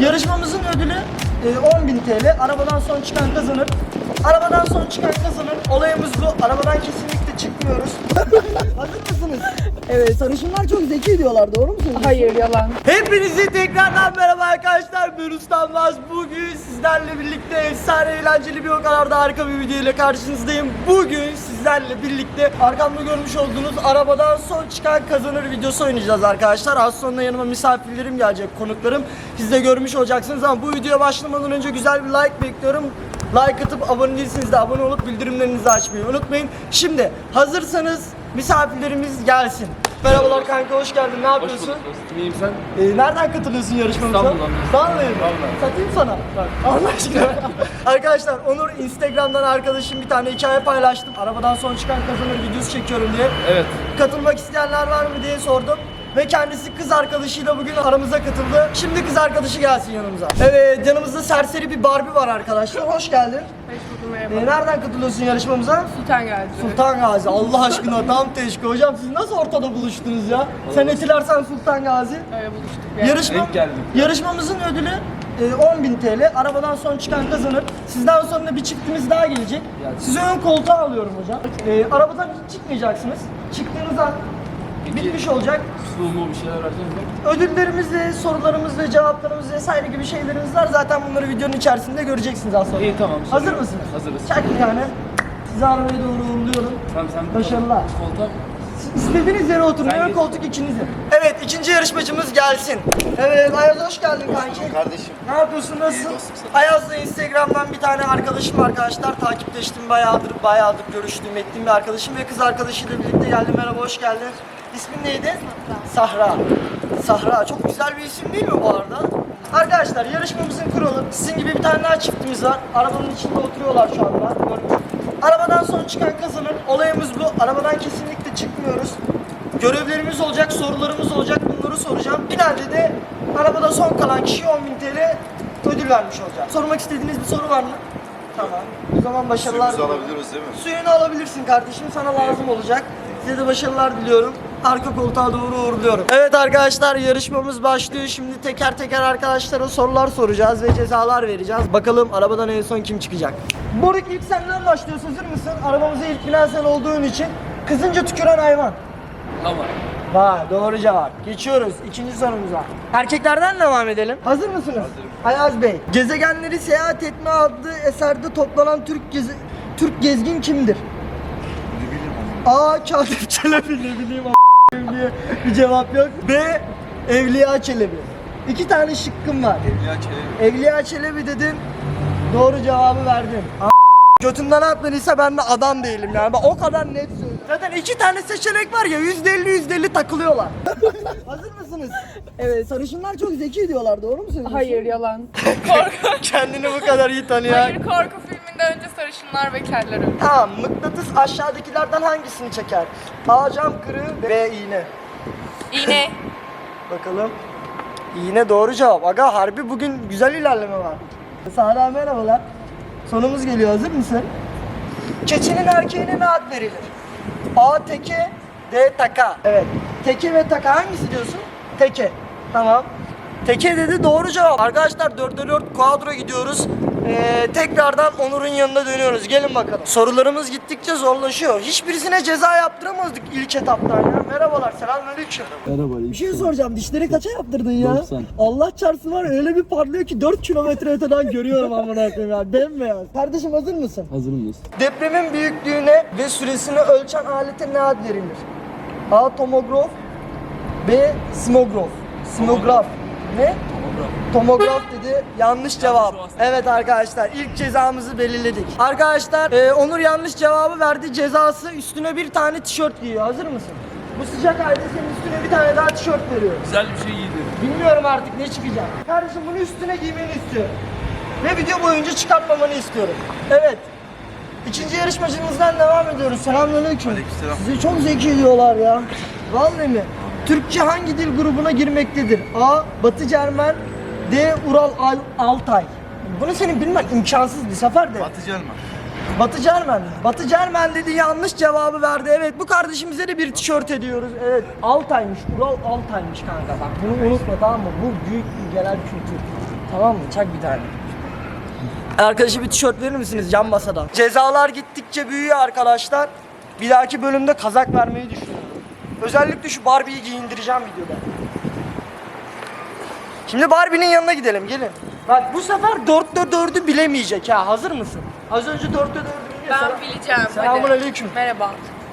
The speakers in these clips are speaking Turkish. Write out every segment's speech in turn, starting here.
Yarışmamızın ödülü e, 10.000 TL. Arabadan son çıkan kazanır. Arabadan son çıkan kazanır. Olayımız bu. Arabadan kesinlikle çıkmıyoruz. Hazır mısınız? Evet, sarışınlar çok zeki diyorlar. Doğru mu söylüyorsun? Hayır yalan. Hepinize tekrardan merhaba arkadaşlar. Ben Ustanmaz. Bugün sizlerle birlikte efsane eğlenceli bir o kadar da harika bir video ile karşınızdayım. Bugün sizlerle birlikte arkamda görmüş olduğunuz arabadan son çıkan kazanır videosu oynayacağız arkadaşlar. Az sonra yanıma misafirlerim gelecek, konuklarım. Siz de görmüş olacaksınız ama bu videoya başlamadan önce güzel bir like bekliyorum. Like atıp abone değilseniz de abone olup bildirimlerinizi açmayı unutmayın. Şimdi hazırsanız misafirlerimiz gelsin. Merhabalar kanka hoş geldin. Ne yapıyorsun? Dostum iyiyim sen? Ee, nereden katılıyorsun yarışmamıza? İstanbul'dan. Vallahi mi? Vallahi. Satayım sana. Allah aşkına. Arkadaşlar Onur Instagram'dan arkadaşım bir tane hikaye paylaştım. Arabadan son çıkan kazanır videosu çekiyorum diye. Evet. Katılmak isteyenler var mı diye sordum. Ve kendisi kız arkadaşıyla bugün aramıza katıldı. Şimdi kız arkadaşı gelsin yanımıza. Evet yanımızda serseri bir Barbie var arkadaşlar. Hoş geldin. Hoş buldum Ee, merhaba. nereden katılıyorsun yarışmamıza? Sultan geldi. Sultan Gazi. Allah aşkına tam teşkil. Hocam siz nasıl ortada buluştunuz ya? Sen Etiler sen Sultan Gazi. Öyle buluştuk. Yani. Yarışma, Denk geldik. yarışmamızın ödülü e, 10.000 TL. Arabadan son çıkan kazanır. Sizden sonra bir çiftimiz daha gelecek. Sizi ön koltuğa alıyorum hocam. E, arabadan hiç çıkmayacaksınız. Çıktığınız an bitmiş olacak. Sulumu bir şeyler versene. Ödüllerimiz ve sorularımız ve cevaplarımız vesaire gibi şeylerimiz var. Zaten bunları videonun içerisinde göreceksiniz az sonra. İyi tamam. Hazır mısınız? Hazırız. Çak bir tane. Sizi arabaya doğru uğurluyorum. Tamam sen Başarılar. Koltuğa İstediğiniz yere oturun. Ben Ön koltuk ikinizin. Evet ikinci yarışmacımız gelsin. Evet Ayaz hoş geldin kanki. Kardeşim. Ne yapıyorsun nasılsın? Sen. Ayaz'la Instagram'dan bir tane arkadaşım arkadaşlar takipleştim bayağıdır bayağıdır görüştüğüm ettiğim bir arkadaşım ve kız arkadaşıyla birlikte geldim. Merhaba hoş geldin. İsmin neydi? Sahra. Sahra. Çok güzel bir isim değil mi bu arada? Arkadaşlar yarışmamızın kuralı sizin gibi bir tane daha çiftimiz var. Arabanın içinde oturuyorlar şu anda. Görmüş. Arabadan son çıkan kazanır. Olayımız bu. Arabadan kesinlikle çıkmıyoruz. Görevlerimiz olacak, sorularımız olacak. Bunları soracağım. Finalde de arabada son kalan kişiye 10.000 TL ödül vermiş olacağım. Sormak istediğiniz bir soru var mı? Tamam. O zaman başarılar. Suyumuzu alabiliyoruz değil mi? Suyunu alabilirsin kardeşim. Sana lazım olacak. Size de başarılar diliyorum. Arka koltuğa doğru uğurluyorum. Evet arkadaşlar yarışmamız başlıyor. Şimdi teker teker arkadaşlara sorular soracağız ve cezalar vereceğiz. Bakalım arabadan en son kim çıkacak? Moruk ilk senden başlıyoruz. Hazır mısın? Arabamıza ilk binen sen olduğun için. Kızınca tüküren hayvan. Ama. Vay doğru cevap. Geçiyoruz ikinci sorumuza. Erkeklerden devam edelim. Hazır mısınız? Hazırım. Ayaz Bey. Gezegenleri seyahat etme adlı eserde toplanan Türk geze- Türk gezgin kimdir? Ne bileyim A. Katip Çelebi ne bileyim diye bir cevap yok. B. Evliya Çelebi. İki tane şıkkım var. Ya Çelebi. Evliya Çelebi dedin. Doğru cevabı verdin. A- Götünden atmadıysa ben de adam değilim yani. Bak o kadar net söylüyorum. Zaten iki tane seçenek var ya yüzde elli yüzde elli takılıyorlar. Hazır mısınız? Evet sarışınlar çok zeki diyorlar doğru mu söylüyorsun? Hayır yalan. Korku. Kendini bu kadar iyi tanıyor. Hayır korku filminden önce sarışınlar ve keller. Tamam mıknatıs aşağıdakilerden hangisini çeker? A cam kırığı B iğne. İğne. Bakalım. İğne doğru cevap. Aga harbi bugün güzel ilerleme var. Sahra merhabalar. Sonumuz geliyor hazır mısın? Keçinin erkeğine ne ad verilir? A teke, D taka. Evet. Teke ve taka hangisi diyorsun? Teke. Tamam. Teke dedi doğru cevap. Arkadaşlar 4'e 4 kuadro gidiyoruz. Ee, tekrardan Onur'un yanına dönüyoruz. Gelin bakalım. Sorularımız gittikçe zorlaşıyor. Hiçbirisine ceza yaptıramazdık ilk etaptan ya. Merhabalar, selamünaleyküm. Merhaba. Bir şey soracağım. Dişleri kaça yaptırdın ya? 90. Allah çarpsın var öyle bir parlıyor ki 4 kilometre öteden görüyorum amına koyayım ya. Bembeyaz. Kardeşim hazır mısın? Hazır mıyız? Depremin büyüklüğüne ve süresini ölçen alete ne ad verilir? A. Tomograf B. Simograf Simograf Ne? Tomograf dedi. Yanlış cevap. Evet arkadaşlar ilk cezamızı belirledik. Arkadaşlar e, Onur yanlış cevabı verdi. Cezası üstüne bir tane tişört giyiyor. Hazır mısın? Bu sıcak ayda senin üstüne bir tane daha tişört veriyor. Güzel bir şey giydim. Bilmiyorum artık ne çıkacak. Kardeşim bunu üstüne giymeni istiyorum. Ve video boyunca çıkartmamanı istiyorum. Evet. İkinci yarışmacımızdan devam ediyoruz. Selamünaleyküm. Aleykümselam. Sizi çok zeki diyorlar ya. Vallahi mi? Türkçe hangi dil grubuna girmektedir? A. Batı Cermen D. Ural Al Altay Bunu senin bilmen imkansız bir sefer de. Batı Celman. Batı Cermen. Batı Cermen dedi yanlış cevabı verdi. Evet bu kardeşimize de bir tişört ediyoruz. Evet Altay'mış. Ural Altay'mış kanka bak. Bunu unutma tamam mı? Bu büyük bir genel kültür. Tamam mı? Çak bir tane. Arkadaşı bir tişört verir misiniz yan masadan? Cezalar gittikçe büyüyor arkadaşlar. Bir dahaki bölümde kazak vermeyi düşünüyorum. Özellikle şu Barbie'yi giyindireceğim videoda. Şimdi Barbie'nin yanına gidelim gelin. Bak bu sefer dörtte dördü bilemeyecek ha hazır mısın? Az önce dörtte dördü biliyor. Ben bileceğim. Selamun hadi. aleyküm. Merhaba.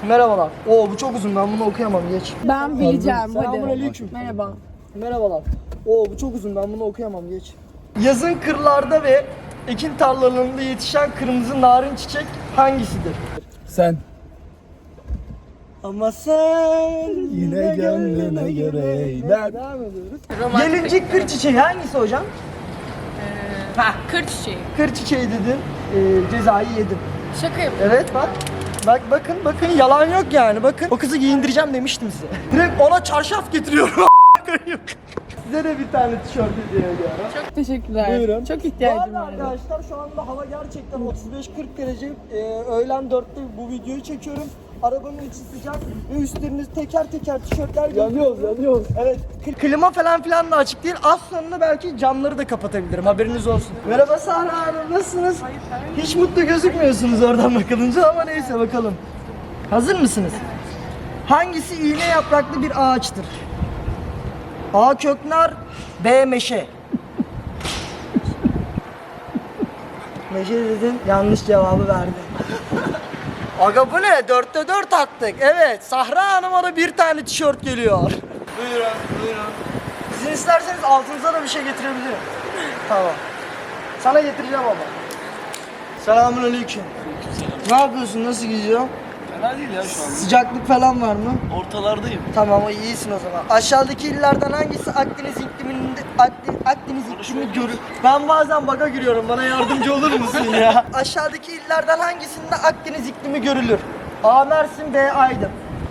Merhabalar. Oo bu çok uzun ben bunu okuyamam geç. Ben bileceğim. Selamun aleyküm. Merhaba. Merhabalar. Oo bu çok uzun ben bunu okuyamam geç. Yazın kırlarda ve ekin tarlalarında yetişen kırmızı narin çiçek hangisidir? Sen. Ama sen Yine gönlüne göre eyler. Devam ediyoruz. Romantik. Gelincik kır çiçeği hangisi hocam? Ha, kır çiçeği. Kır çiçeği dedin. Ee, cezayı yedin. Şaka yapıyorum. Evet bak. Bak bakın bakın yalan yok yani bakın. O kızı giyindireceğim demiştim size. Direkt ona çarşaf getiriyorum. size de bir tane tişört hediye ediyorum. Çok teşekkürler. Buyurun. Çok ihtiyacım var. arkadaşlar şu anda hava gerçekten 35-40 derece. Ee, öğlen 4'te bu videoyu çekiyorum. Arabanın içi sıcak ve üstleriniz teker teker tişörtler Yanıyoruz, yanıyoruz. Evet. kl- Klima falan filan da açık değil. Az sonra belki camları da kapatabilirim. Haberiniz olsun. Merhaba Sahra Hanım, nasılsınız? Hiç mutlu gözükmüyorsunuz oradan bakılınca ama neyse bakalım. Hazır mısınız? Hangisi iğne yapraklı bir ağaçtır? A. Köknar B. Meşe Meşe dedin yanlış cevabı verdin. Aga bu ne? Dörtte dört attık. Evet. Sahra Hanım'a da bir tane tişört geliyor. Buyurun, buyurun. Sizin isterseniz altınıza da bir şey getirebilirim. tamam. Sana getireceğim ama. Selamun aleyküm. Ne yapıyorsun? Nasıl gidiyor? Fena değil ya şu anda. Sıcaklık falan var mı? Ortalardayım. Tamam iyisin o zaman. Aşağıdaki illerden hangisi Akdeniz ikliminde Akde- Akdeniz iklimi görür? Ben bazen baga giriyorum. Bana yardımcı olur musun ya? Aşağıdaki illerden hangisinde Akdeniz iklimi görülür? A. Mersin B. Aydın.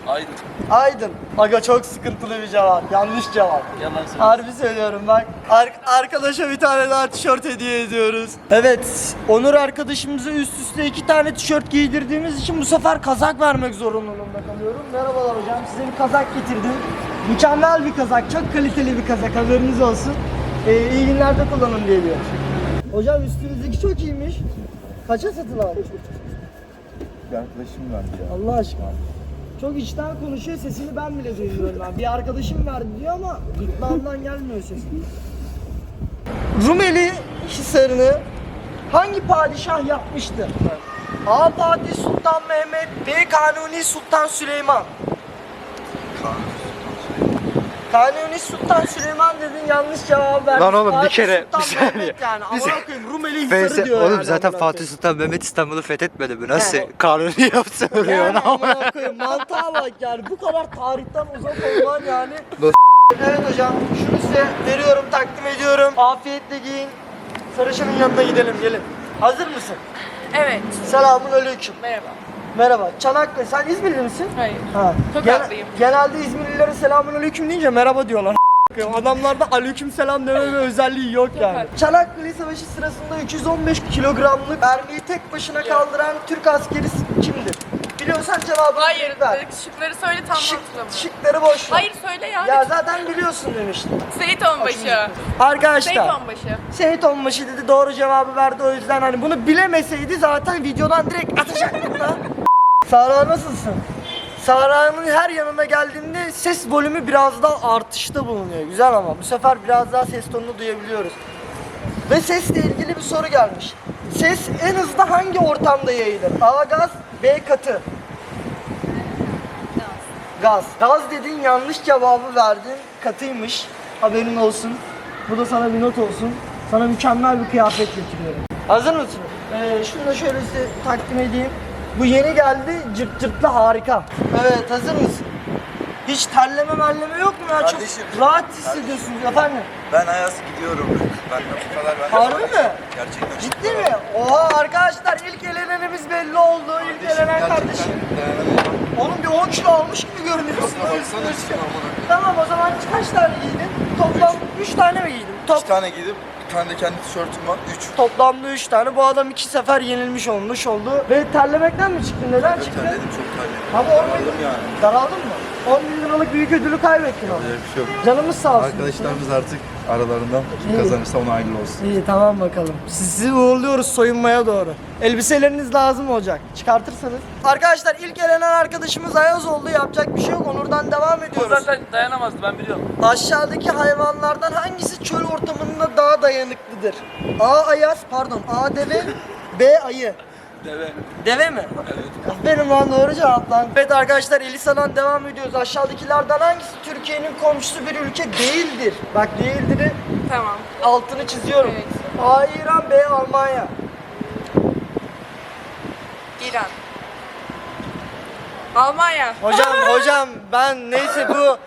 Aydın. Aydın. Aga çok sıkıntılı bir cevap. Yanlış cevap. Yalan söylüyorsun. Harbi söylüyorum bak. Ar- arkadaşa bir tane daha tişört hediye ediyoruz. Evet. Onur arkadaşımıza üst üste iki tane tişört giydirdiğimiz için bu sefer kazak vermek zorunluluğunda kalıyorum. Merhabalar hocam. Size bir kazak getirdim. Mükemmel bir kazak. Çok kaliteli bir kazak. Haberiniz olsun. Ee, iyi günlerde kullanın diye diyor. Hocam üstünüzdeki çok iyiymiş. Kaça satın aldın? Bir arkadaşım verdi ya. Allah aşkına. Çok içten konuşuyor sesini ben bile duymuyorum ben. Bir arkadaşım verdi diyor ama gırtlağımdan gelmiyor ses. Rumeli Hisarı'nı hangi padişah yapmıştı? A. Fatih Sultan Mehmet B. Kanuni Sultan Süleyman Kanuni Sultan Süleyman dedin yanlış cevap verdin. Lan oğlum, bir Fatih kere- Sultan bir saniye. Mehmet yani. Bir Amına koyayım Rumeli Hisarı Feyse, diyor oğlum yani zaten amına Fatih koyayım. Sultan Mehmet İstanbul'u fethetmedi mi? Nasıl? Yani. Kanuni yapsa oluyor Yani ama. amına koyayım mantığa bak yani bu kadar tarihten uzak olman yani. Bu- Evet hocam şunu size veriyorum takdim ediyorum. Afiyetle giyin. Sarışının yanına gidelim gelin. Hazır mısın? Evet. Selamun aleyküm. Merhaba. Merhaba. Çanakkale sen İzmirli misin? Hayır. Ha. Tokatlıyım. genelde İzmirlilere selamun aleyküm deyince merhaba diyorlar. Adamlarda aleyküm selam deme bir özelliği yok yani. Çanakkale Savaşı sırasında 215 kilogramlık mermiyi tek başına kaldıran Türk askeri kimdir? Biliyorsan cevabını Hayır. ver. Şıkları söyle tam Şık, hatırlamıyorum. şıkları boş ver. Hayır söyle ya. Ya zaten biliyorsun demiştim. Seyit Onbaşı. Seyit Arkadaşlar Onbaşı. Seyit Onbaşı dedi doğru cevabı verdi o yüzden hani bunu bilemeseydi zaten videodan direkt atacaktım da. Sara nasılsın? Sara'nın her yanına geldiğimde ses volümü biraz daha artışta bulunuyor. Güzel ama bu sefer biraz daha ses tonunu duyabiliyoruz. Ve sesle ilgili bir soru gelmiş. Ses en hızlı hangi ortamda yayılır? A gaz, B katı. Gaz. Gaz dedin yanlış cevabı verdin. Katıymış. Haberin olsun. Bu da sana bir not olsun. Sana mükemmel bir kıyafet getiriyorum. Hazır mısın? Ee, şunu da şöyle size takdim edeyim. Bu yeni geldi. Cırt cırtlı harika. Evet hazır mısın? Hiç terleme merleme yok mu ya? Kardeşim. Çok rahat hissediyorsunuz efendim. Ben Ayas gidiyorum. Ben de bu kadar ben de Harbi mi? Gerçekten. Ciddi mi? Oha arkadaşlar ilk elenenimiz belli oldu. İlk elenen kardeşim. Oğlum bir 10 kilo almış gibi görünüyorsun. Baksana üstüne amına. Tamam o zaman kaç tane giydin? Toplam 3 tane mi giydin? Top, tane giydim. Bir tane de kendi tişörtüm var. Üç. toplamda 3 tane. Bu adam 2 sefer yenilmiş olmuş oldu. Ve terlemekten mi çıktın? Neden Evet, çıktın? terledim çok terledim. 10 Daraldım yani. daraldın mı? 10 bin liralık büyük ödülü kaybettin ama. Öyle bir şey yok. Canımız sağ olsun. Arkadaşlarımız artık aralarında. Kim kazanırsa ona hayırlı olsun. İyi tamam bakalım. Sizi uğurluyoruz soyunmaya doğru. Elbiseleriniz lazım olacak. Çıkartırsanız. Arkadaşlar ilk elenen arkadaşımız Ayaz oldu. Yapacak bir şey yok. Onurdan devam O ediyoruz. zaten dayanamazdı ben biliyorum. Aşağıdaki hayvanlardan hangisi çöl ortamında daha dayanıklıdır? A ayaz, pardon A deve, B ayı. Deve. Deve mi? Evet. Benim lan doğru cevap lan. Evet arkadaşlar Elisa'dan devam ediyoruz. Aşağıdakilerden hangisi Türkiye'nin komşusu bir ülke değildir? Bak değildir'i Tamam. altını çiziyorum. Evet. A İran, B Almanya. İran. Almanya. Hocam hocam ben neyse bu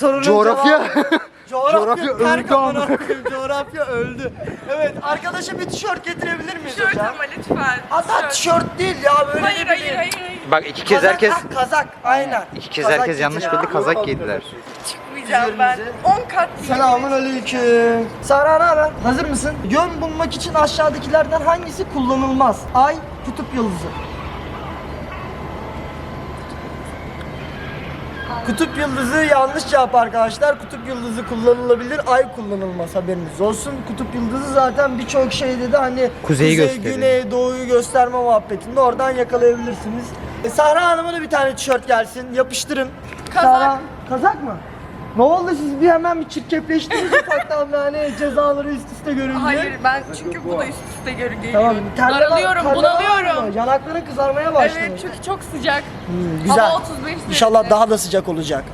sorunun Coğrafya. cevabı- Coğrafya, Coğrafya öldü amına koyayım, Coğrafya öldü. Evet arkadaşa bir tişört getirebilir miyiz Tişört hocam? ama lütfen. Hatta tişört değil ya böyle Hayır ne hayır bileyim. hayır. hayır. Bak iki kez Kazak, herkes ha, kazak aynen. iki kez Kazak herkes yanlış getir ya. bildi kazak giydiler. Çıkmayacağım ben. Üzerinize. 10 kat Selamun aleyküm. Sara ne haber? Hazır mısın? Yön bulmak için aşağıdakilerden hangisi kullanılmaz? Ay, kutup yıldızı. Kutup yıldızı yanlış cevap arkadaşlar. Kutup yıldızı kullanılabilir, ay kullanılmaz haberiniz olsun. Kutup yıldızı zaten birçok şeyde de hani Kuzeyi kuzey, gösteriyor. güney, doğuyu gösterme muhabbetinde oradan yakalayabilirsiniz. E, Sahra Hanım'a da bir tane tişört gelsin. Yapıştırın. Kazak. Sahra- kazak mı? Ne oldu siz bir hemen bir çirkefleştiniz ufaktan yani cezaları üst üste görünce. Hayır ben çünkü bu da üst üste gör geliyor. Tamam. terleme- Daralıyorum, terleme var bunalıyorum. mı? Yanakların kızarmaya başladı. Evet çünkü çok sıcak. Hmm, güzel. Hava 35 derece. İnşallah daha da sıcak olacak.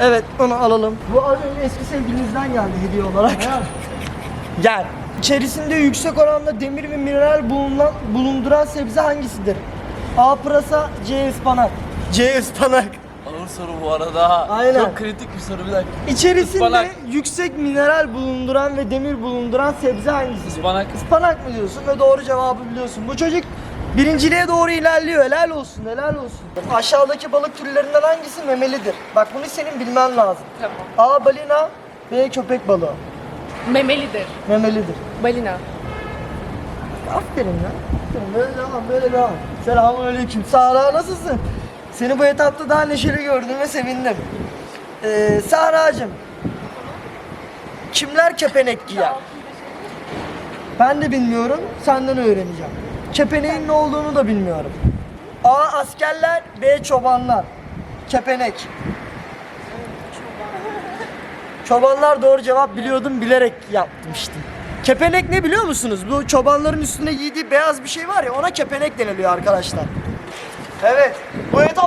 Evet onu alalım. Bu az önce eski sevgilinizden geldi hediye olarak. Gel. İçerisinde yüksek oranda demir ve mineral bulunan, bulunduran sebze hangisidir? A. Pırasa, C. ıspanak. C. ıspanak. Ağır soru bu arada. Aynen. Çok kritik bir soru bir dakika. İçerisinde Ispanak. yüksek mineral bulunduran ve demir bulunduran sebze hangisidir? Ispanak. Ispanak mı diyorsun ve doğru cevabı biliyorsun. Bu çocuk birinciliğe doğru ilerliyor. Helal olsun, helal olsun. Aşağıdaki balık türlerinden hangisi memelidir? Bak bunu senin bilmen lazım. Tamam. A. Balina B. Köpek balığı. Memelidir. Memelidir. Balina. Aferin ya. Aferin. Böyle devam, böyle devam. Selamun aleyküm. Sara nasılsın? Seni bu etapta daha neşeli gördüğüme sevindim. Ee, Sara'cığım. Kimler kepenek giyer? Ben de bilmiyorum. Senden öğreneceğim. Kepeneğin ne olduğunu da bilmiyorum. A. Askerler B. Çobanlar. Kepenek. Çobanlar doğru cevap biliyordum bilerek yapmıştım. Kepenek ne biliyor musunuz? Bu çobanların üstünde giydiği beyaz bir şey var ya ona kepenek deniliyor arkadaşlar. Evet. Bu etapta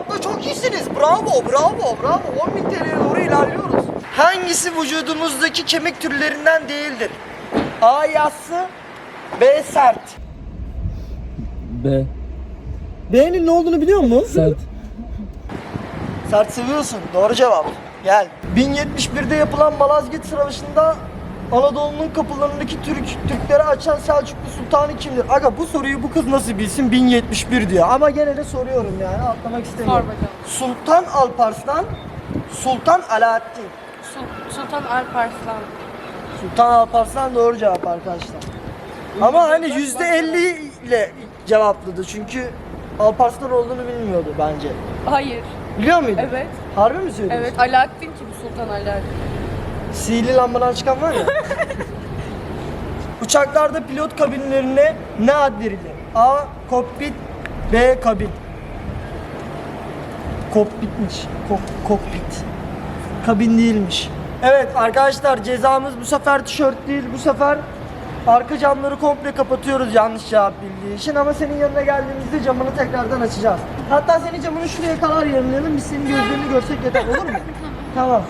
Bravo, bravo, bravo. 10.000 TL'ye doğru ilerliyoruz. Hangisi vücudumuzdaki kemik türlerinden değildir? A. Yassı B. Sert. B. B'nin ne olduğunu biliyor musun? Sert. Sert seviyorsun. Doğru cevap. Gel. 1071'de yapılan Malazgirt Savaşı'nda Anadolu'nun kapılarındaki Türk Türklere açan Selçuklu Sultanı kimdir? Aga bu soruyu bu kız nasıl bilsin 1071 diyor. Ama gene de soruyorum yani atlamak istemiyorum. Sor bakalım. Sultan Alparslan, Sultan Alaaddin. Sul- Sultan Alparslan. Sultan Alparslan doğru cevap arkadaşlar. Ama hani yüzde 50 ile cevapladı çünkü Alparslan olduğunu bilmiyordu bence. Hayır. Biliyor muydun? Evet. Harbi mi söylüyorsun? Evet. Alaaddin kim? Sultan Alaaddin. Sihirli lambadan çıkan var ya. Uçaklarda pilot kabinlerine ne ad verilir? A. Kokpit B. Kabin Kokpitmiş. Kok, kokpit. Kabin değilmiş. Evet arkadaşlar cezamız bu sefer tişört değil bu sefer arka camları komple kapatıyoruz yanlış cevap bildiği için ama senin yanına geldiğimizde camını tekrardan açacağız. Hatta senin camını şuraya kadar yarılayalım biz senin gözlerini görsek yeter olur mu? tamam.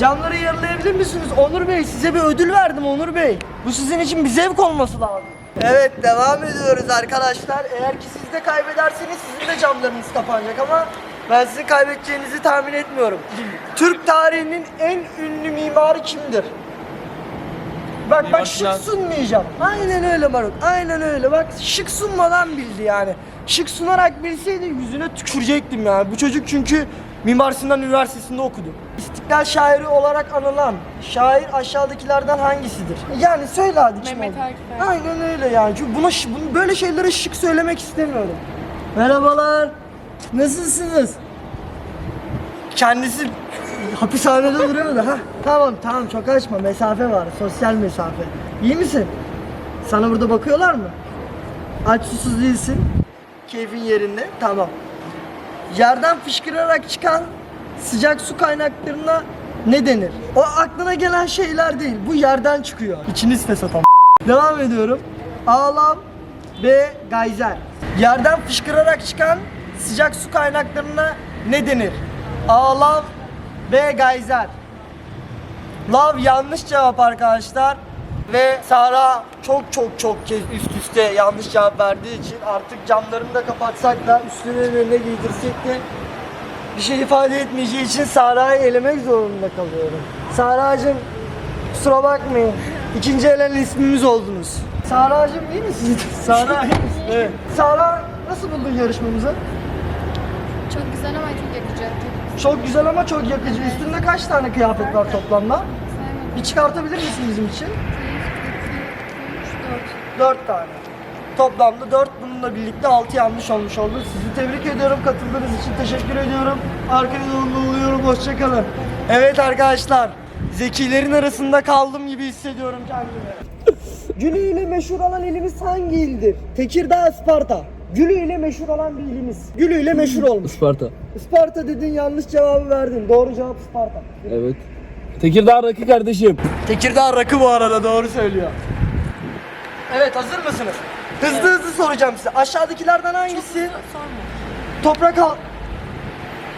Camları yarılayabilir misiniz? Onur Bey size bir ödül verdim Onur Bey. Bu sizin için bir zevk olması lazım. Evet devam ediyoruz arkadaşlar. Eğer ki siz de kaybederseniz sizin de camlarınız kapanacak ama ben sizin kaybedeceğinizi tahmin etmiyorum. Türk tarihinin en ünlü mimarı kimdir? Bak bak şık Sinan. sunmayacağım. Aynen öyle Maruk. Aynen öyle. Bak şık sunmadan bildi yani. Şık sunarak bilseydi yüzüne tükürecektim yani. Bu çocuk çünkü Mimar Sinan Üniversitesi'nde okudu. İstiklal şairi olarak anılan şair aşağıdakilerden hangisidir? Yani söyle hadi kim Mehmet oldu? Akif. Aynen öyle yani. Çünkü buna ş- bunu- böyle şeylere şık söylemek istemiyorum. Merhabalar. Nasılsınız? Kendisi Hapishanede duruyor da. Ha, tamam tamam çok açma. Mesafe var. Sosyal mesafe. İyi misin? Sana burada bakıyorlar mı? Aç susuz değilsin. Keyfin yerinde. Tamam. Yerden fışkırarak çıkan sıcak su kaynaklarına ne denir? O aklına gelen şeyler değil. Bu yerden çıkıyor. İçiniz fesat. Devam ediyorum. Ağlam ve gayzer. Yerden fışkırarak çıkan sıcak su kaynaklarına ne denir? Ağlav ve gayzer. Lav yanlış cevap arkadaşlar. Ve Sara çok çok çok kez üst üste yanlış cevap verdiği için artık camlarını da kapatsak da üstüne ne giydirsek de bir şey ifade etmeyeceği için Sara'yı elemek zorunda kalıyorum. Sara'cığım kusura bakmayın. İkinci elenen ismimiz oldunuz. Sara'cığım iyi misin? Sara iyi misin? Evet. Sara nasıl buldun yarışmamızı? Çok güzel ama çok yakıcı. Çok güzel ama çok yakıcı. Üstünde kaç tane kıyafet var toplamda? Bir çıkartabilir misin bizim için? 1, 2, 3, 4. Dört tane. Toplamda dört bununla birlikte altı yanlış olmuş oldu. Sizi tebrik ediyorum. Katıldığınız için teşekkür ediyorum. Arkaya doğru oluyorum. Hoşçakalın. Evet arkadaşlar. Zekilerin arasında kaldım gibi hissediyorum kendimi. Gülü ile meşhur olan ilimiz hangi ildir? Tekirdağ, Isparta. Gülü ile meşhur olan bir ilimiz. Gülü ile meşhur olmuş. Isparta. Isparta dedin yanlış cevabı verdin. Doğru cevap Isparta. Evet. Tekirdağ rakı kardeşim. Tekirdağ rakı bu arada doğru söylüyor. Evet hazır mısınız? Hızlı hızlı soracağım size. Aşağıdakilerden hangisi Sorma. toprak al...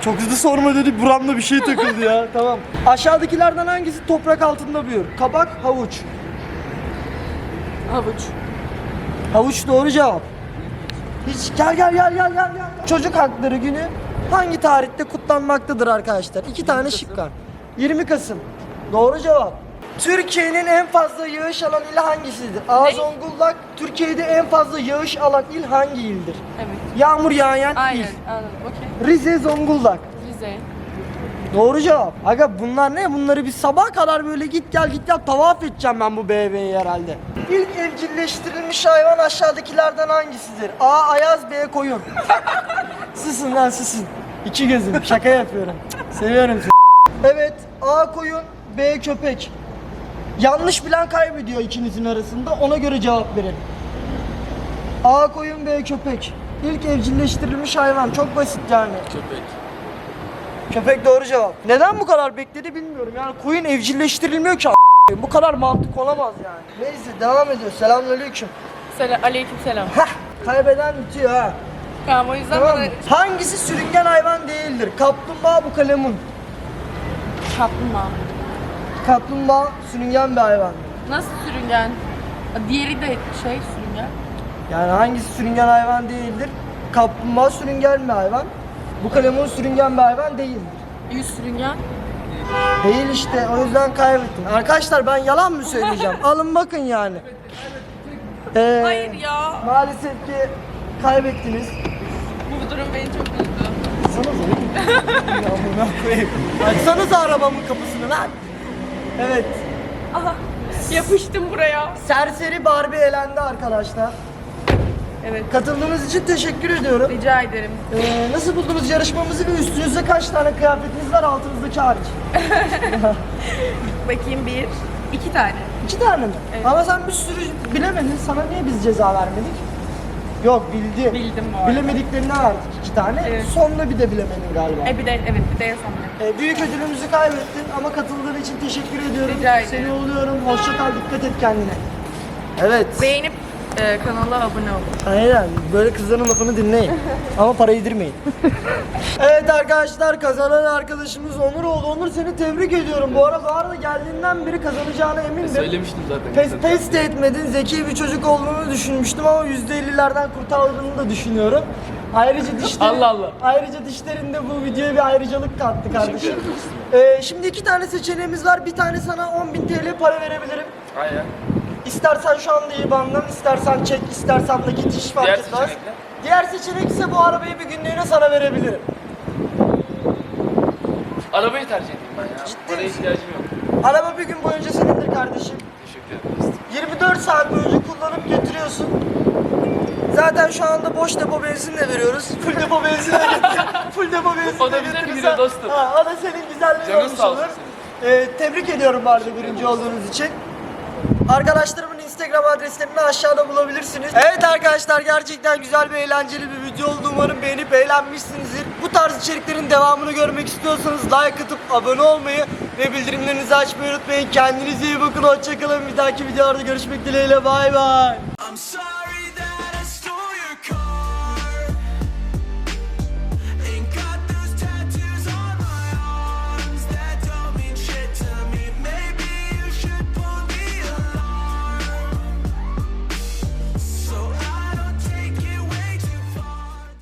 Çok hızlı sorma dedi buramda bir şey takıldı ya. tamam. Aşağıdakilerden hangisi toprak altında büyür? Kabak, havuç. Havuç. Havuç doğru cevap. Hiç gel gel gel gel gel gel. Çocuk hakları günü hangi tarihte kutlanmaktadır arkadaşlar? İki tane şık var. 20 Kasım. Doğru cevap. Türkiye'nin en fazla yağış alan ili hangisidir? A. Ne? Zonguldak. Türkiye'de en fazla yağış alan il hangi ildir? Evet. Yağmur yağan il. Aynen anladım. Okey. Rize, Zonguldak. Rize. Doğru cevap. Aga bunlar ne? Bunları bir sabaha kadar böyle git gel git gel tavaf edeceğim ben bu BB'yi herhalde. İlk evcilleştirilmiş hayvan aşağıdakilerden hangisidir? A. Ayaz B. Koyun. susun lan susun. İki gözüm şaka yapıyorum. Seviyorum seni. Evet A. Koyun B. Köpek. Yanlış bilen kaybediyor ikinizin arasında ona göre cevap verin. A. Koyun B. Köpek. İlk evcilleştirilmiş hayvan çok basit yani. Köpek. Köpek doğru cevap. Neden bu kadar bekledi bilmiyorum. Yani koyun evcilleştirilmiyor ki a**ayım. Bu kadar mantık olamaz yani. Neyse devam ediyor. Selamünaleyküm. Selam. Aleyküm selam. Heh, kaybeden bitiyor ha. Tamam o yüzden Tamam bana? Hangisi sürüngen hayvan değildir? Kaplumbağa bu kalemun. kaplumbağa. Kaplumbağa sürüngen bir hayvan. Nasıl sürüngen? Diğeri de şey sürüngen. Yani hangisi sürüngen hayvan değildir? Kaplumbağa sürüngen bir hayvan. Bu kalemun sürüngen bir hayvan değildir. Yüz sürüngen. Değil işte o yüzden kaybettin. Arkadaşlar ben yalan mı söyleyeceğim? Alın bakın yani. Ee, Hayır ya. Maalesef ki kaybettiniz. Bu durum beni çok üzdü. Amına koyayım. Açsanıza arabamın kapısını lan. Evet. Aha. Yapıştım buraya. Serseri Barbie elendi arkadaşlar. Evet. Katıldığınız için teşekkür ediyorum. Rica ederim. Ee, nasıl buldunuz yarışmamızı ve üstünüzde kaç tane kıyafetiniz var altınızdaki hariç? Bakayım bir. iki tane. İki tane mi? Evet. Ama sen bir sürü bilemedin. Sana niye biz ceza vermedik? Yok bildi. Bildim bu arada. Bilemediklerinden verdik iki tane. Evet. Sonunda bir de bilemedin galiba. E bir de evet bir de yasamıyor. Ee, büyük ödülümüzü kaybettin ama katıldığın için teşekkür ediyorum. Rica ederim. Seni oluyorum. Hoşça kal. Dikkat et kendine. Evet. Beğenip e, kanala abone olun. Aynen. Böyle kızların lafını dinleyin. ama para yedirmeyin. evet arkadaşlar kazanan arkadaşımız Onur oldu. Onur seni tebrik ediyorum. Bu arada, bu arada geldiğinden beri kazanacağına emindim. Söylemiştim zaten. Pes, pes de etmedin. Zeki bir çocuk olduğunu düşünmüştüm ama %50'lerden kurtardığını da düşünüyorum. Ayrıca dişlerin, Allah Allah. Ayrıca dişlerinde bu videoya bir ayrıcalık kattı kardeşim. Ee, şimdi iki tane seçeneğimiz var. Bir tane sana 10.000 TL para verebilirim. Aynen. İstersen şu anda IBAN'dan, istersen çek, istersen nakit hiç fark Diğer etmez. seçenek ne? Diğer seçenek ise bu arabayı bir günlüğüne sana verebilirim. Arabayı tercih ettim ben ya. Ciddi Paraya misin? ihtiyacım yok. Araba bir gün boyunca senindir kardeşim. Teşekkür ederim. 24 saat boyunca kullanıp götürüyorsun. Zaten şu anda boş depo benzinle veriyoruz. Full depo benzinle. Full depo benzinle O da bize getirirsen- biliyor dostum. Ha, o da senin güzelliğin Canın olmuş sağ olsun olur. Ee, tebrik ediyorum bu arada birinci olduğunuz için. Arkadaşlarımın Instagram adreslerini aşağıda bulabilirsiniz. Evet arkadaşlar gerçekten güzel ve eğlenceli bir video oldu. Umarım beğenip eğlenmişsinizdir. Bu tarz içeriklerin devamını görmek istiyorsanız like atıp abone olmayı ve bildirimlerinizi açmayı unutmayın. Kendinize iyi bakın. Hoşçakalın. Bir dahaki videolarda görüşmek dileğiyle. Bay bay. I'm sorry